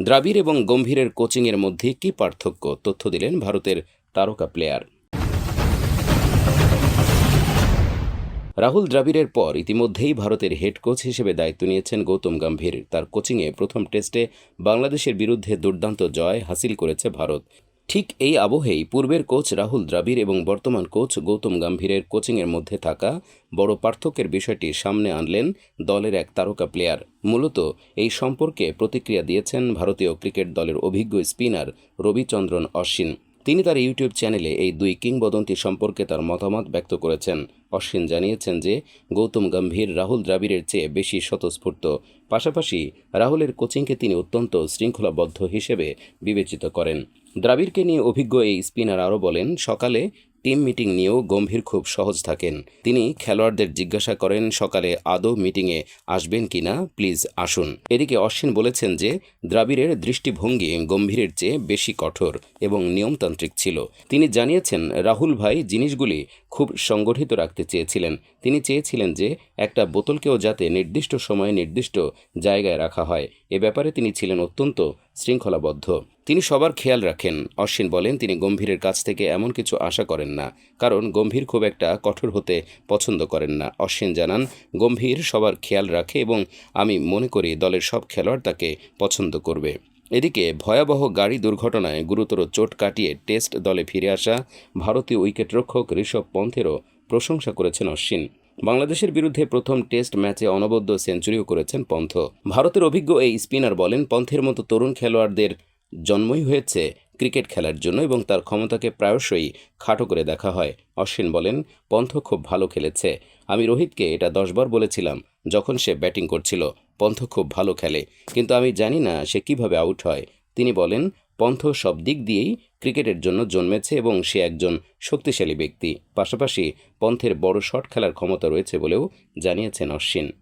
দ্রাবিড় এবং গম্ভীরের কোচিংয়ের মধ্যে কী পার্থক্য তথ্য দিলেন ভারতের তারকা প্লেয়ার। রাহুল দ্রাবিড়ের পর ইতিমধ্যেই ভারতের হেড কোচ হিসেবে দায়িত্ব নিয়েছেন গৌতম গম্ভীর। তার কোচিংয়ে প্রথম টেস্টে বাংলাদেশের বিরুদ্ধে দুর্দান্ত জয় হাসিল করেছে ভারত। ঠিক এই আবহেই পূর্বের কোচ রাহুল দ্রাবিড় এবং বর্তমান কোচ গৌতম গম্ভীরের কোচিংয়ের মধ্যে থাকা বড় পার্থক্যের বিষয়টি সামনে আনলেন দলের এক তারকা প্লেয়ার। মূলত এই সম্পর্কে প্রতিক্রিয়া দিয়েছেন ভারতীয় ক্রিকেট দলের অভিজ্ঞ স্পিনার রবিচন্দ্রন অশ্বিন। তিনি তার ইউটিউব চ্যানেলে এই দুই কিংবদন্তি সম্পর্কে তার মতামত ব্যক্ত করেছেন। অশ্বিন জানিয়েছেন যে, গৌতম গম্ভীর রাহুল দ্রাবিড়ের চেয়ে বেশি স্বতঃস্ফূর্ত। পাশাপাশি রাহুলের কোচিংকে তিনি অত্যন্ত শৃঙ্খলাবদ্ধ হিসেবে বিবেচিত করেন। দ্রাবিড়কে নিয়ে অভিজ্ঞ এই স্পিনার আরও বলেন, সকালে টিম মিটিং নিয়েও গম্ভীর খুব সহজ থাকেন। তিনি খেলোয়াড়দের জিজ্ঞাসা করেন, সকালে আদৌ মিটিংয়ে আসবেন কিনা প্লিজ আসুন। এদিকে অশ্বিন বলেছেন যে, দ্রাবিড়ের দৃষ্টিভঙ্গি গম্ভীরের চেয়ে বেশি কঠোর এবং নিয়মতান্ত্রিক ছিল। তিনি জানিয়েছেন, রাহুল ভাই জিনিসগুলি খুব সংগঠিত রাখতে চেয়েছিলেন। তিনি চেয়েছিলেন যে, একটা বোতলকেও যাতে নির্দিষ্ট সময়ে নির্দিষ্ট জায়গায় রাখা হয়। এ ব্যাপারে তিনি ছিলেন অত্যন্ত শৃঙ্খলাবদ্ধ। তিনি সবার খেয়াল রাখেন। অশ্বিন বলেন, তিনি গম্ভীরের কাছ থেকে এমন কিছু আশা করেন না, কারণ গম্ভীর খুব একটা কঠোর হতে পছন্দ করেন না। অশ্বিন জানান, গম্ভীর সবার খেয়াল রাখে এবং আমি মনে করি দলের সব খেলোয়াড় তাকে পছন্দ করবে। এদিকে, ভয়াবহ গাড়ি দুর্ঘটনায় গুরুতর চোট কাটিয়ে টেস্ট দলে ফিরে আসা ভারতীয় উইকেটরক্ষক ঋষভ পন্থেরও প্রশংসা করেছেন অশ্বিন। বাংলাদেশের বিরুদ্ধে প্রথম টেস্ট ম্যাচে অনবদ্য সেঞ্চুরিও করেছেন পন্থ। ভারতের অভিজ্ঞ এই স্পিনার বলেন, পন্থের মতো তরুণ খেলোয়াড়দের জন্মই হয়েছে ক্রিকেট খেলার জন্য এবং তার ক্ষমতাকে প্রায়শই খাটো করে দেখা হয়। অশ্বিন বলেন, পন্থ খুব ভালো খেলেছে। আমি রোহিতকে এটা দশবার বলেছিলাম যখন সে ব্যাটিং করছিল, পন্থ খুব ভালো খেলে। কিন্তু আমি জানি না সে কীভাবে আউট হয়। তিনি বলেন, পন্থ সব দিক দিয়েই ক্রিকেটের জন্য জন্মেছে এবং সে একজন শক্তিশালী ব্যক্তি। পাশাপাশি পন্থের বড় শট খেলার ক্ষমতা রয়েছে বলেও জানিয়েছেন অশ্বিন।